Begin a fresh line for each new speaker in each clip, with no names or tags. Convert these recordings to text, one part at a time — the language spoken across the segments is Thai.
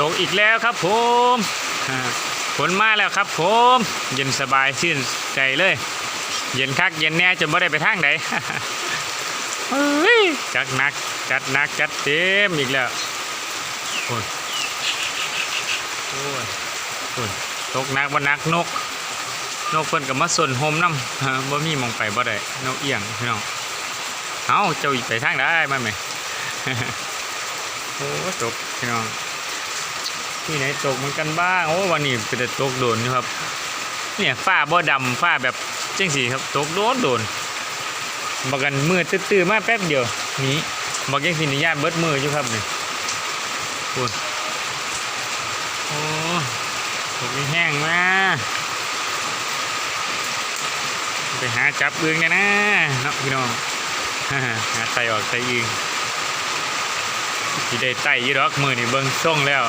ตกอีกแล้วครับผมฝนมาแล้วครับผม เย็นสบายชื่นใจเลย เย็นคักเย็นแน่จนไม่ได้ไปทางไหนจัดนักจัดนักจัดเต็มอีกแล้วโอ้ยโอ้ยโอ้ยตกนักบ่นักนก นกเพิ่นก็มาส่วนโฮมน้ำฮะบ่มีมองไปบ่ได้นกเอียงพี่น้องเอ้าเจ้าไปทางได้มาไหมโอ้ตกพี่น้อง ที่ไหนตกเหมือนกันบ้างโอ้วันนี้เป็นแต่ตกโดนอยู่ครับ เนี่ยฝ้าบ่ดำฝ้าแบบเจังสีครับตกโดนโดนบอกกันมือตื้อๆมาแป๊บเดียวนี้บอกยังสินิยานเบิดมืออยู่ครับนี่พูดโอ้ตกแห้งมาไปหาจับเบืองเนี่ยนะเนาะพี่น้องหาไตออกไตยิงที่ได้ไตอยี่ดอกมือนี่เบิ่งส่งแล้ว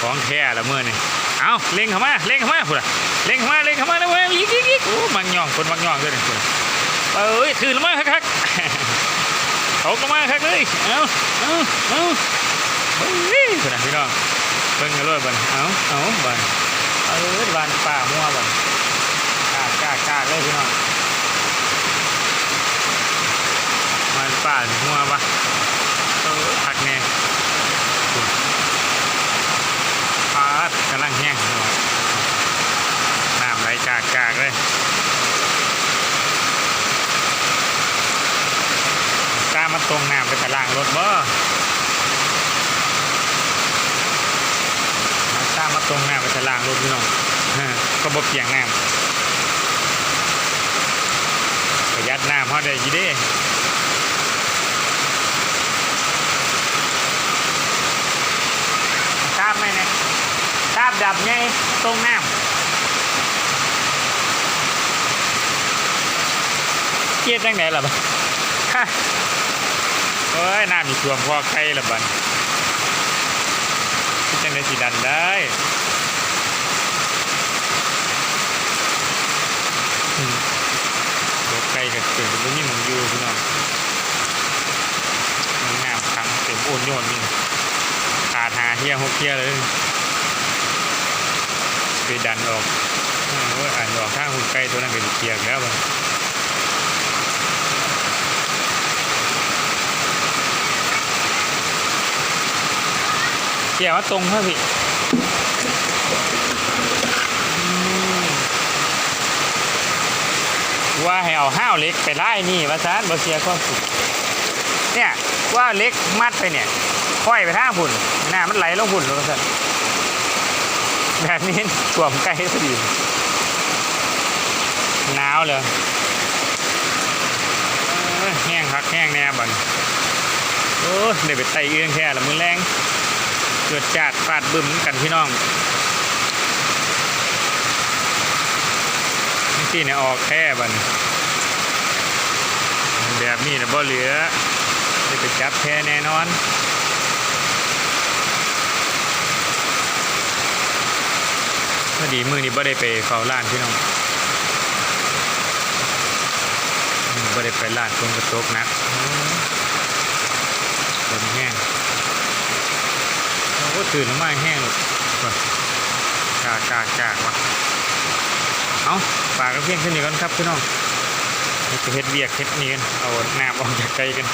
ของแท้ละมือนี่เอาเล็งเข้ามาเล็งเข้ามาพุ่นเล็งเข้ามาเล็งเข้ามาแล้วเว้ยยิกยิกยิกโอ้มังย่องคนมังย่องด้วยพุ่นเอ้ยถือลงมาคักๆเขาลงมาคักเลยเอาเอาเอาเฮ้ยพุ่นน่ะพี่น้องเบิ่งกันเลยบัดเอาเอาบัดเอ้ยบานป่ามัวบัดกล้ากล้ากล้าเลยพี่น้อง มันป่านหัวปะเออผักแน่ปาดกำลังแห้งพี่น้องน้ำไหลกากกากเลย ตรงน้ำไปตะล่างรถบ่มาตามมาตรงน้ำไปตะล่างรถพี่น้องก็บ่เปียงน้ำประหยัดน้ำเขาได้ยี่เด้ทราบไหมเนี่ยทราบดับไงตรงน้ำเกียดจังไหนล่ะบ้าฮะ เอ้ยน้ำมีท่วมพอใครละบันที่จังได้สีดันได้อืมรถไกลกับเกิดเป็นนี่มันอยู่พี่น้องมันน้ำขังเต็มโอนโยนนี่ขาดหาเฮียหกเฮียเลยไปดันออกเอออ่านออกข้างหุ่นไก่ตัวนั้นก็เกียกแล้วมัน เกี่ยวว่าตรงครับพี่ว่าให้เอาห้าวเล็กไปไล่นี่ว่าซานบ่เสียความสุขเนี่ยว่าเล็กมัดไปเนี่ยค่อยไปท่างพุ่นหน้ามันไหลลงพุ่นลงสันแบบนี้ถ่วมใกล้พอดีหนาวเลยแห้งคักแห้งแน่บันโอ้ยได้ไปไตเอื้องแค่ละมือแรง เกิดจาดฟาดบึ้มกันพี่น้องนี่ที่เนี่ยออกแค่บันแบบนี้นะบ่เหลือได้ไปจับแค่แน่นอนพอดีมือนี้บ่ได้ไปเฝ้าร้านพี่น้องบ่ได้ไปร้านตรงกระตกนักฝนแห้ง โอ้ตื่นมาแห้งเลยว่ะกากากากว่ะเอาฝากกันเพียงเท่านี้ก่อนครับพี่น้องจะเฮ็ดเวียกเฮ็ดนี้กันเอาหน้ำออกจากไกลกัน